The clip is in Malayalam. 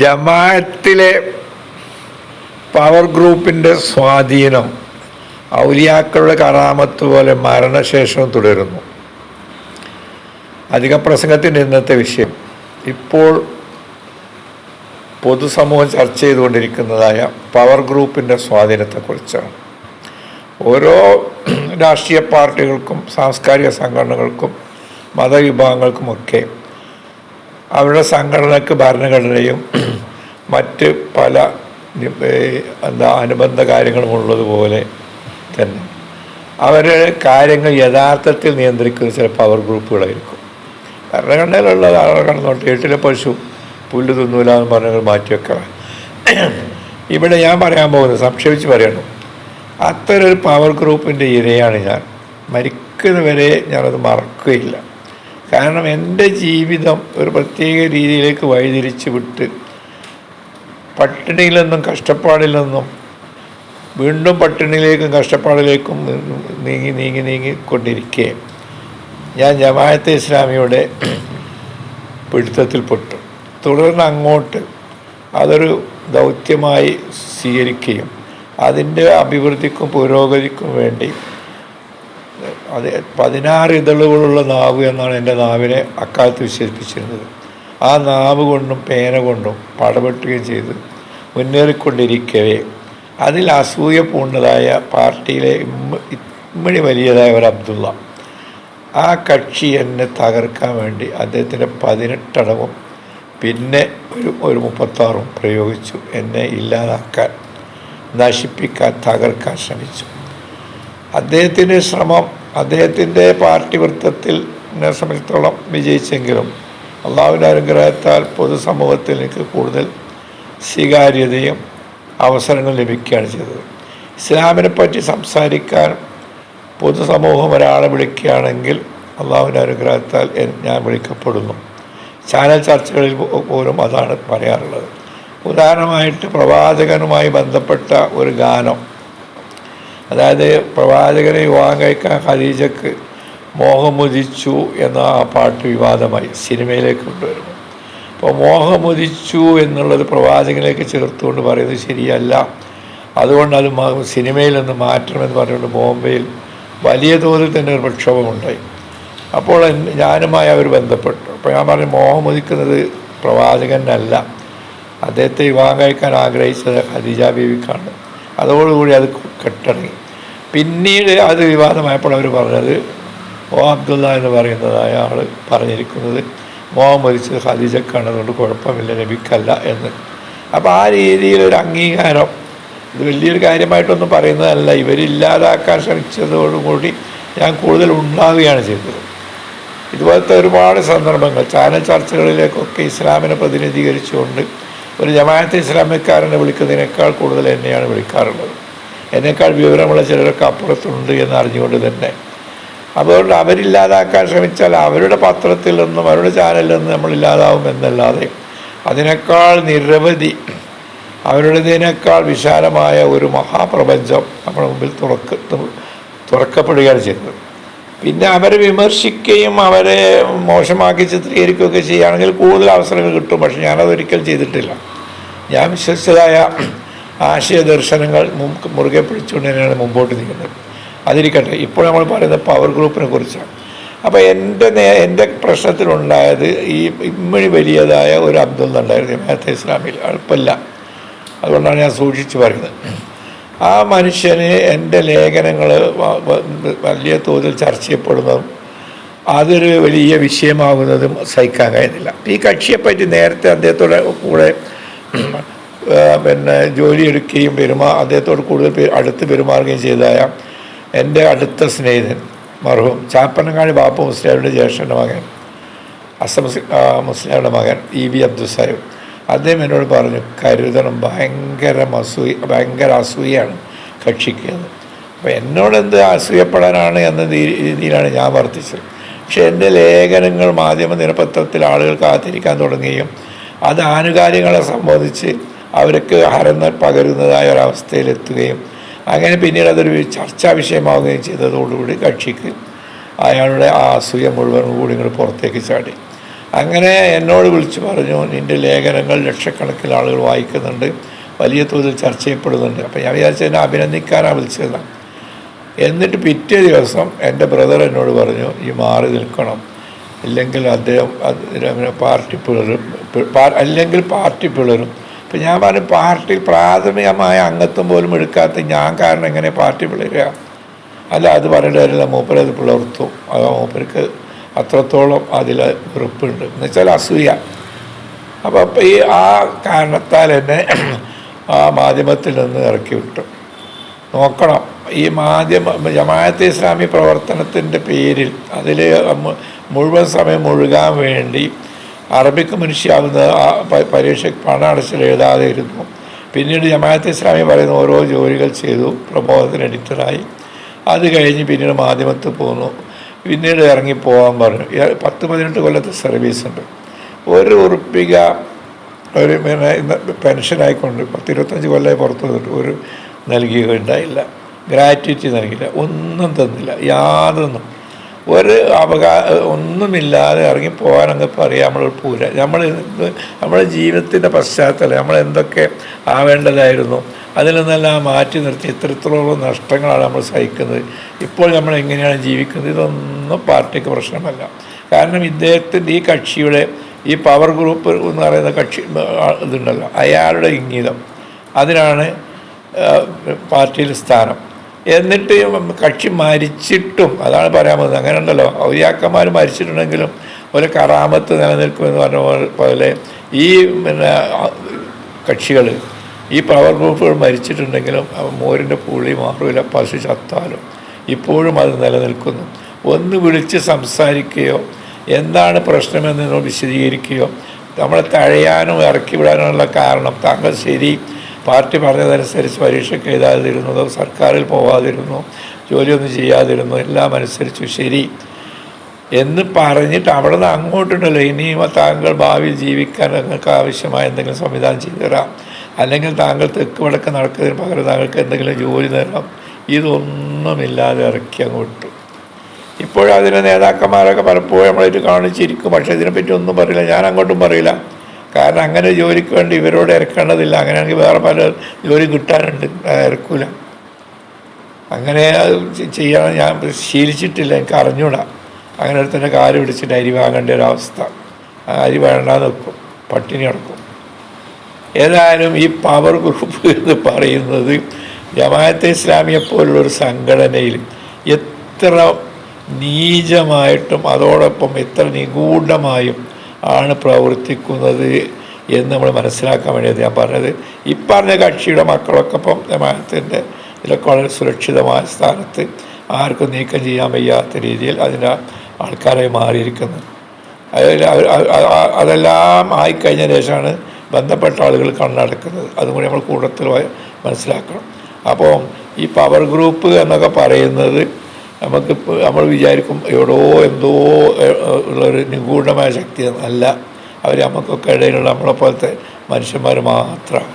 ജമാഅത്തിലെ പവർ ഗ്രൂപ്പിന്റെ സ്വാധീനം ഔലിയാക്കളുടെ കറാമത്ത് പോലെ മരണശേഷവും തുടരുന്നു. അധിക പ്രസംഗത്തിന്റെ ഇന്നത്തെ വിഷയം ഇപ്പോൾ പൊതുസമൂഹം ചർച്ച ചെയ്തുകൊണ്ടിരിക്കുന്നതായ പവർ ഗ്രൂപ്പിന്റെ സ്വാധീനത്തെക്കുറിച്ചാണ്. ഓരോ രാഷ്ട്രീയ പാർട്ടികൾക്കും സാംസ്കാരിക സംഘടനകൾക്കും മതവിഭാഗങ്ങൾക്കുമൊക്കെ അവരുടെ സംഘടനയ്ക്ക് ഭരണഘടനയും മറ്റ് പല എന്താ അനുബന്ധ കാര്യങ്ങളും ഉള്ളതുപോലെ തന്നെ. അവരുടെ കാര്യങ്ങൾ യഥാർത്ഥത്തിൽ നിയന്ത്രിക്കുന്ന ചില പവർ ഗ്രൂപ്പുകളായിരിക്കും ഭരണഘടനയിലുള്ള ആളുകൾ കടന്നോട്ടെ എട്ടിലെ പശു പുല്ല് തിന്നൂല എന്ന് പറഞ്ഞ മാറ്റിവെക്കണം ഇവിടെ ഞാൻ പറയാൻ പോകുന്നത് സംക്ഷേപിച്ച് പറയണം. അത്തരം ഒരു പവർ ഗ്രൂപ്പിന്റെ ഇരയാണ് ഞാൻ. മരിക്കുന്നവരെ ഞാനത് മറക്കുകയില്ല. കാരണം എന്റെ ജീവിതം ഒരു പ്രത്യേക രീതിയിലേക്ക് വഴിതിരിച്ച് വിട്ട് കഷ്ടപ്പാടിൽ നിന്നും വീണ്ടും പട്ടിണിയിലേക്കും കഷ്ടപ്പാടിലേക്കും നീങ്ങി നീങ്ങി നീങ്ങി കൊണ്ടിരിക്കെ. ഞാൻ ജമാഅത്തെ ഇസ്ലാമിയുടെ പിടുത്തത്തിൽപ്പെട്ടു. തുടർന്ന് അങ്ങോട്ട് അതൊരു ദൗത്യമായി സ്വീകരിക്കുകയും അതിന്റെ അഭിവൃദ്ധിക്കും പുരോഗതിക്കും വേണ്ടി അത് പതിനാറ് ഇതളുകളുള്ള നാവ് എന്നാണ് എന്റെ നാവിനെ അക്കാലത്ത് വിശേഷിപ്പിച്ചിരുന്നത്. ആ നാവ് കൊണ്ടും പേന കൊണ്ടും പടപെട്ടുകയും ചെയ്ത് മുന്നേറിക്കൊണ്ടിരിക്കവേ. അതിൽ അസൂയ പൂണ്ടതായ പാർട്ടിയിലെ ഇമ്മിണി വലിയതായ ഒരു അബ്ദുള്ള. ആ കക്ഷി എന്നെ തകർക്കാൻ വേണ്ടി അദ്ദേഹത്തിന്റെ പതിനെട്ടടവും പിന്നെ ഒരു ഒരു മുപ്പത്താറും പ്രയോഗിച്ചു. എന്നെ ഇല്ലാതാക്കാൻ നശിപ്പിക്കാൻ തകർക്കാൻ ശ്രമിച്ചു. അദ്ദേഹത്തിന്റെ ശ്രമം അദ്ദേഹത്തിന്റെ പാർട്ടി വൃത്തത്തിൽ എന്നെ സംബന്ധിച്ചിടത്തോളം വിജയിച്ചെങ്കിലും അള്ളാഹുവിന്റെ അനുഗ്രഹത്താൽ പൊതുസമൂഹത്തിൽ എനിക്ക് കൂടുതൽ സ്വീകാര്യതയും അവസരങ്ങൾ ലഭിക്കുകയാണ് ചെയ്തത്. ഇസ്ലാമിനെ പറ്റി സംസാരിക്കാൻ പൊതുസമൂഹം ഒരാളെ വിളിക്കുകയാണെങ്കിൽ അള്ളാഹുവിന്റെ അനുഗ്രഹത്താൽ ഞാൻ വിളിക്കപ്പെടുന്നു. ചാനൽ ചർച്ചകളിൽ പോലും അതാണ് പറയാറുള്ളത്. ഉദാഹരണമായിട്ട് പ്രവാചകനുമായി ബന്ധപ്പെട്ട ഒരു ഗാനം അതായത് പ്രവാചകനെ വിവാഹം കഴിക്കാൻ ഖദീജക്ക് മോഹമുദിച്ചു എന്ന ആ പാട്ട് വിവാദമായി സിനിമയിലേക്ക് കൊണ്ടുവരുന്നു. അപ്പോൾ മോഹമുദിച്ചു എന്നുള്ളത് പ്രവാചകനിലേക്ക് ചേർത്തുകൊണ്ട് പറയുന്നത് ശരിയല്ല. അതുകൊണ്ട് അത് സിനിമയിൽ നിന്ന് മാറ്റണമെന്ന് പറഞ്ഞുകൊണ്ട് ബോംബെയിൽ വലിയ തോതിൽ തന്നെ ഒരു പ്രക്ഷോഭമുണ്ടായി. അപ്പോൾ ഞാനുമായി അവർ ബന്ധപ്പെട്ടു. അപ്പോൾ ഞാൻ പറഞ്ഞു മോഹമുദിക്കുന്നത് പ്രവാചകനല്ല. അദ്ദേഹത്തെ വിവാഹം കഴിക്കാൻ ആഗ്രഹിച്ചത് ഖദീജ ബീവിക്കാണ്. അതോടുകൂടി അത് കെട്ടടങ്ങി. പിന്നീട് അത് വിവാദമായപ്പോൾ അവർ പറഞ്ഞത് ഓ അബ്ദുള്ള എന്ന് പറയുന്നതായ ആൾ പറഞ്ഞിരിക്കുന്നത് മോഹം മരിച്ചത് ഖദീജക്കാണ് അതുകൊണ്ട് കുഴപ്പമില്ല നബിക്കല്ല എന്ന്. അപ്പോൾ ആ രീതിയിലൊരു അംഗീകാരം ഇത് വലിയൊരു കാര്യമായിട്ടൊന്നും പറയുന്നതല്ല. ഇവരില്ലാതാക്കാൻ ശ്രമിച്ചതോടുകൂടി ഞാൻ കൂടുതൽ ഉണ്ടാവുകയാണ് ചെയ്തത്. ഇതുപോലത്തെ ഒരുപാട് സന്ദർഭങ്ങൾ ചാനൽ ചർച്ചകളിലേക്കൊക്കെ ഇസ്ലാമിനെ പ്രതിനിധീകരിച്ചുകൊണ്ട് ഒരു ജമാഅത്തെ ഇസ്ലാമിക്കാരനെ വിളിക്കുന്നതിനേക്കാൾ കൂടുതൽ എന്നെയാണ് വിളിക്കാറുള്ളത്. എന്നേക്കാൾ വിവരമുള്ള ചിലരൊക്കെ അപ്പുറത്തുണ്ട് എന്ന് അറിഞ്ഞുകൊണ്ട് തന്നെ. അതുകൊണ്ട് അവരില്ലാതാക്കാൻ ശ്രമിച്ചാൽ അവരുടെ പത്രത്തിൽ നിന്നും അവരുടെ ചാനലിൽ നിന്നും നമ്മൾ ഇല്ലാതാവും എന്നല്ലാതെ അതിനേക്കാൾ നിരവധി അവരുടേതിനേക്കാൾ വിശാലമായ ഒരു മഹാപ്രപഞ്ചം നമ്മുടെ മുമ്പിൽ തുറക്ക തുറക്കപ്പെടുകയാണ് ചെയ്തത് പിന്നെ അവരെ വിമർശിക്കുകയും അവരെ മോശമാക്കി ചിത്രീകരിക്കുകയൊക്കെ ചെയ്യുകയാണെങ്കിൽ കൂടുതൽ അവസരങ്ങൾ കിട്ടും. പക്ഷെ ഞാനതൊരിക്കലും ചെയ്തിട്ടില്ല. ഞാൻ വിശ്വസിച്ചതായ ആശയ ദർശനങ്ങൾ മുമ്പ് മുറുകെ പിടിച്ചുകൊണ്ട് തന്നെയാണ് മുമ്പോട്ട് നീങ്ങുന്നത് അതിരിക്കട്ടെ ഇപ്പോൾ നമ്മൾ പറയുന്നത് പവർ ഗ്രൂപ്പിനെ കുറിച്ചാണ്. അപ്പോൾ എന്റെ നേ എന്റെ പ്രശ്നത്തിലുണ്ടായത് ഈ ഇമ്മഴി വലിയതായ ഒരു അബ്ദുള്ള ഉണ്ടായിരുന്നു ജമാഅത്തെ ഇസ്ലാമിൽ അല്പല്ല. അതുകൊണ്ടാണ് ഞാൻ സൂക്ഷിച്ച് പറയുന്നത്. ആ മനുഷ്യന് എന്റെ ലേഖനങ്ങൾ വലിയ തോതിൽ ചർച്ച ചെയ്യപ്പെടുന്നതും അതൊരു വലിയ വിഷയമാകുന്നതും സഹിക്കാൻ കഴിയുന്നില്ല. ഈ കക്ഷിയെപ്പറ്റി നേരത്തെ അദ്ദേഹത്തോടെ കൂടെ പിന്നെ ജോലിയെടുക്കുകയും പെരുമാ അദ്ദേഹത്തോട് കൂടുതൽ അടുത്ത് പെരുമാറുകയും ചെയ്തതായ എന്റെ അടുത്ത സ്നേഹിതൻ മർഹൂം ചാപ്പനങ്ങാടി ബാപ്പു മുസ്ലിയാരുടെ ജ്യേഷ്ഠന്റെ മകൻ അസം മുസ്ലിയാരുടെ മകൻ ഇ വി അബ്ദുൽ സാഹിബ്. അദ്ദേഹം എന്നോട് പറഞ്ഞു കരുതണം ഭയങ്കര അസൂയ ഭയങ്കര അസൂയാണ് കക്ഷിക്കുന്നത്. അപ്പോൾ എന്നോട് എന്ത് അസൂയപ്പെടാനാണ് എന്ന രീതിയിലാണ് ഞാൻ വർദ്ധിച്ചത് പക്ഷേ എന്റെ ലേഖനങ്ങൾ മാധ്യമ ദിനപത്രത്തിൽ ആളുകൾ കാത്തിരിക്കാൻ തുടങ്ങുകയും അത് ആനുകാലികളെ സംബന്ധിച്ച് അവർക്ക് ഹരന്ന് പകരുന്നതായ ഒരവസ്ഥയിലെത്തുകയും അങ്ങനെ പിന്നീട് അതൊരു ചർച്ചാ വിഷയമാവുകയും ചെയ്തതോടുകൂടി കക്ഷിക്ക് അയാളുടെ ആ അസൂയ മുഴുവൻ കൂടി ഇങ്ങോട്ട് പുറത്തേക്ക് ചാടി. അങ്ങനെ എന്നോട് വിളിച്ചു പറഞ്ഞു നിന്റെ ലേഖനങ്ങൾ ലക്ഷക്കണക്കിന് ആളുകൾ വായിക്കുന്നുണ്ട് വലിയ തോതിൽ ചർച്ച ചെയ്യപ്പെടുന്നുണ്ട്. അപ്പോൾ ഞാൻ വിചാരിച്ചു എന്നെ അഭിനന്ദിക്കാനാണ് വിളിച്ചതാണ് എന്നിട്ട് പിറ്റേ ദിവസം എന്റെ ബ്രദർ എന്നോട് പറഞ്ഞു ഈ മാറി നിൽക്കണം. അല്ലെങ്കിൽ അദ്ദേഹം പാർട്ടി പിളരും അല്ലെങ്കിൽ പാർട്ടി പിളരും അപ്പം ഞാൻ പറഞ്ഞു പാർട്ടി പ്രാഥമികമായ അംഗത്വം പോലും എടുക്കാത്ത ഞാൻ കാരണം എങ്ങനെ പാർട്ടി പിളരുക അല്ല അത് പറയേണ്ടതല്ല മൂപ്പരത് പിളർത്തും. അത് മൂപ്പർക്ക് അത്രത്തോളം അതിൽ വെറുപ്പുണ്ട്. എന്ന് വെച്ചാൽ അസൂയ. അപ്പം അപ്പം ഈ ആ കാരണത്താൽ എന്നെ ആ മാധ്യമത്തിൽ നിന്ന് ഇറക്കി വിട്ടു. നോക്കണം. ഈ മാധ്യമ ജമാഅത്തെ ഇസ്ലാമി പ്രവർത്തനത്തിന്റെ പേരിൽ അതിൽ മുഴുവൻ സമയം മുഴുകാൻ വേണ്ടി അറബിക്ക് മനുഷ്യാവുന്ന ആ പരീക്ഷ പണം അടച്ചിൽ എഴുതാതെ ഇരുന്നു പിന്നീട് ജമാഅത്ത് ഇസ്ലാമി പറയുന്ന ഓരോ ജോലികൾ ചെയ്തു പ്രബോധത്തിന് എഡിറ്ററായി അത് കഴിഞ്ഞ് പിന്നീട് മാധ്യമത്തിൽ പോന്നു. പിന്നീട് ഇറങ്ങി പോകാൻ പറഞ്ഞു. പത്ത് പതിനെട്ട് കൊല്ലത്തെ സർവീസ് ഉണ്ട്. ഒരു ഉറുപ്പിക ഒരു പിന്നെ ഇന്ന് പെൻഷനായിക്കൊണ്ട് പത്ത് ഇരുപത്തഞ്ച് കൊല്ലമായി പുറത്തു വന്നിട്ട് ഒരു നൽകിയുണ്ടായില്ല ഗ്രാറ്റുവിറ്റി നൽകിയില്ല. ഒന്നും തന്നില്ല. യാതൊന്നും. ഒരു അപകാ ഒന്നുമില്ലാതെ ഇറങ്ങി പോകാനൊക്കെ പറയാം. നമ്മൾ പൂര. നമ്മൾ നമ്മുടെ ജീവിതത്തിന്റെ പശ്ചാത്തലം നമ്മൾ എന്തൊക്കെ ആവേണ്ടതായിരുന്നു അതിൽ നിന്നെല്ലാം മാറ്റി നിർത്തി ഇത്തരത്തിലുള്ള നഷ്ടങ്ങളാണ് നമ്മൾ സഹിക്കുന്നത്. ഇപ്പോൾ നമ്മൾ എങ്ങനെയാണ് ജീവിക്കുന്നത്? ഇതൊന്നും പാർട്ടിക്ക് പ്രശ്നമല്ല. കാരണം ഇദ്ദേഹത്തിന്റെ ഈ കക്ഷിയുടെ ഈ പവർ ഗ്രൂപ്പ് എന്ന് പറയുന്ന കക്ഷി ഇതുണ്ടല്ലോ അയാളുടെ ഇംഗിതം. അതിനാണ് പാർട്ടിയിൽ സ്ഥാനം. എന്നിട്ട് കക്ഷി മരിച്ചിട്ടും അതാണ് പറയാൻ പോകുന്നത്. അങ്ങനെ ഉണ്ടല്ലോ. ഔലിയാക്കന്മാർ മരിച്ചിട്ടുണ്ടെങ്കിലും ഒരു കറാമത്ത് നിലനിൽക്കുമെന്ന് പറഞ്ഞ പോലെ- ഈ പിന്നെ കക്ഷികൾ ഈ പവർ ഗ്രൂപ്പുകൾ മരിച്ചിട്ടുണ്ടെങ്കിലും മോരിന്റെ പുളി മാറില്ല പശു ചത്താലും ഇപ്പോഴും അത് നിലനിൽക്കുന്നു. ഒന്ന് വിളിച്ച് സംസാരിക്കുകയോ എന്താണ് പ്രശ്നമെന്ന് വിശദീകരിക്കുകയോ നമ്മളെ തഴയാനും ഇറക്കി വിടാനുള്ള കാരണം താങ്കൾ ശരി പാർട്ടി പറഞ്ഞതനുസരിച്ച് പരീക്ഷയ്ക്ക് എഴുതാതിരുന്നത് സർക്കാരിൽ പോവാതിരുന്നു ജോലിയൊന്നും ചെയ്യാതിരുന്നു എല്ലാം അനുസരിച്ചു ശരി എന്ന് പറഞ്ഞിട്ട് അവിടെ നിന്ന് അങ്ങോട്ടുണ്ടല്ലോ. ഇനിയും താങ്കൾ ഭാവി ജീവിക്കാൻ നിങ്ങൾക്ക് ആവശ്യമായ എന്തെങ്കിലും സംവിധാനം ചെയ്തു തരാം. അല്ലെങ്കിൽ താങ്കൾ തെക്ക് വടക്ക് നടക്കുന്നതിന് പകരം താങ്കൾക്ക് എന്തെങ്കിലും ജോലി തരാം ഇതൊന്നുമില്ലാതെ ഇറക്കി അങ്ങോട്ട്. ഇപ്പോഴതിന് നേതാക്കന്മാരൊക്കെ പലപ്പോഴും നമ്മളായിട്ട് കാണിച്ചിരിക്കും. പക്ഷേ ഇതിനെപ്പറ്റി ഒന്നും പറയില്ല. ഞാൻ അങ്ങോട്ടും പറയില്ല. കാരണം അങ്ങനെ ജോലിക്ക് വേണ്ടി ഇവരോട് ഇറക്കേണ്ടതില്ല. അങ്ങനെയാണെങ്കിൽ വേറെ പല ജോലി കിട്ടാനുണ്ട്. ഇറക്കൂല. അങ്ങനെ ചെയ്യാൻ ഞാൻ ശീലിച്ചിട്ടില്ല. എനിക്ക് അറിഞ്ഞൂടാ. അങ്ങനെ തന്നെ കാൽ പിടിച്ചിട്ട് അരി വാങ്ങേണ്ട ഒരവസ്ഥ അരി വേണ്ടാന്ന് വെക്കും. പട്ടിണി കിടക്കും. ഏതായാലും ഈ പവർ ഗ്രൂപ്പ് എന്ന് പറയുന്നത് ജമാഅത്തെ ഇസ്ലാമിയെ പോലുള്ള ഒരു സംഘടനയിൽ എത്ര നീചമായിട്ടും അതോടൊപ്പം എത്ര നിഗൂഢമായും ആണ് പ്രവർത്തിക്കുന്നത് എന്ന് നമ്മൾ മനസ്സിലാക്കാൻ വേണ്ടിയത് ഞാൻ പറഞ്ഞത്. ഈ പറഞ്ഞ കക്ഷിയുടെ മക്കളൊക്കെ ഇപ്പം ജമാഅത്തിന്റെ ഇതിലൊക്കെ വളരെ സുരക്ഷിതമായ സ്ഥാനത്ത് ആർക്കും നീക്കം ചെയ്യാൻ വയ്യാത്ത രീതിയിൽ അതിന്റെ ആൾക്കാരായി മാറിയിരിക്കുന്നു. അതെല്ലാം ആയിക്കഴിഞ്ഞ ശേഷമാണ് ബന്ധപ്പെട്ട ആളുകൾ കണ്ണടക്കുന്നത്. അതും കൂടി നമ്മൾ കൂട്ടത്തിൽ മനസ്സിലാക്കണം. അപ്പോൾ ഈ പവർ ഗ്രൂപ്പ് എന്നൊക്കെ പറയുന്നത് നമുക്ക് നമ്മൾ വിചാരിക്കും എവിടോ എന്തോ ഉള്ളൊരു നിഗൂഢമായ ശക്തി അല്ല. അവർ നമുക്കൊക്കെ ഇടയിലുള്ള നമ്മളെപ്പോലത്തെ മനുഷ്യന്മാർ മാത്രമാണ്